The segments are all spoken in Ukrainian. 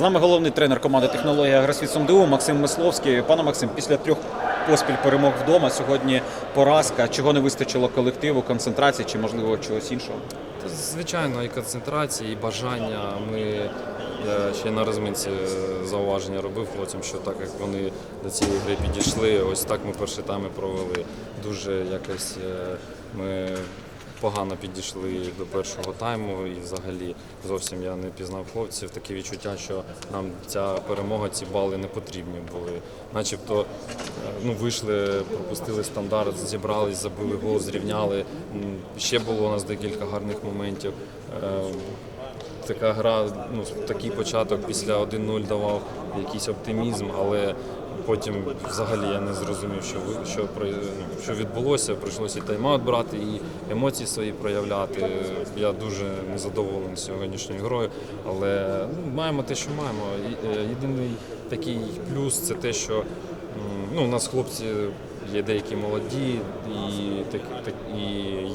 З нами головний тренер команди технологія Агросвіт СумДУ Максим Мисловський. Пане Максим, після трьох поспіль перемог вдома сьогодні поразка. Чого не вистачило колективу, концентрації чи можливо чогось іншого? Звичайно, і концентрація, і бажання. Ми я ще на розминці зауваження робив хлопцям, що так як вони до цієї гри підійшли, ось так ми перші тайми провели. Дуже якось е, ми погано підійшли до першого тайму і взагалі зовсім я не пізнав хлопців. Таке відчуття, що нам ця перемога, ці бали не потрібні були. Начебто е, ну, вийшли, пропустили стандарт, зібрались, забили гол, зрівняли. Ще було у нас декілька гарних моментів. Така гра, ну такий початок після 1-0 давав якийсь оптимізм, але потім взагалі я не зрозумів, що що ну, що відбулося. Прийшлося і тайм-аут брати, і емоції свої проявляти. Я дуже незадоволений сьогоднішньою грою, але ну, маємо те, що маємо. Е, Єдиний такий плюс це те, що ну, у нас хлопці є деякі молоді, і, так, так, і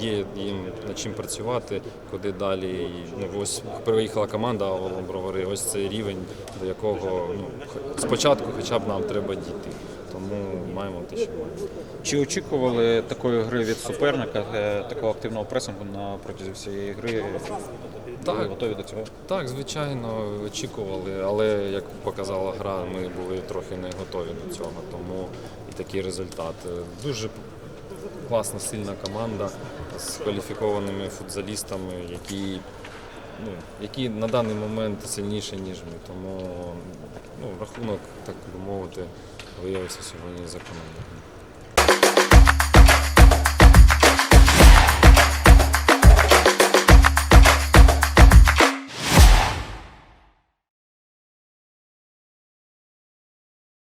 є їм над чим працювати, куди далі. І, ну, ось приїхала команда Бровари, ось цей рівень, до якого ну, спочатку хоча б нам треба дійти. Тому маємо те, що маємо. Чи очікували такої гри від суперника, е, такого активного пресингу на протязі всієї гри? Так. Готові до цього? Так, звичайно, очікували, але як показала гра, ми були трохи не готові до цього, тому і такий результат. Дуже класна, сильна команда з кваліфікованими футзалістами, які, ну, які на даний момент сильніші, ніж ми. Тому ну, рахунок, так би мовити, виявився сьогодні закономірним.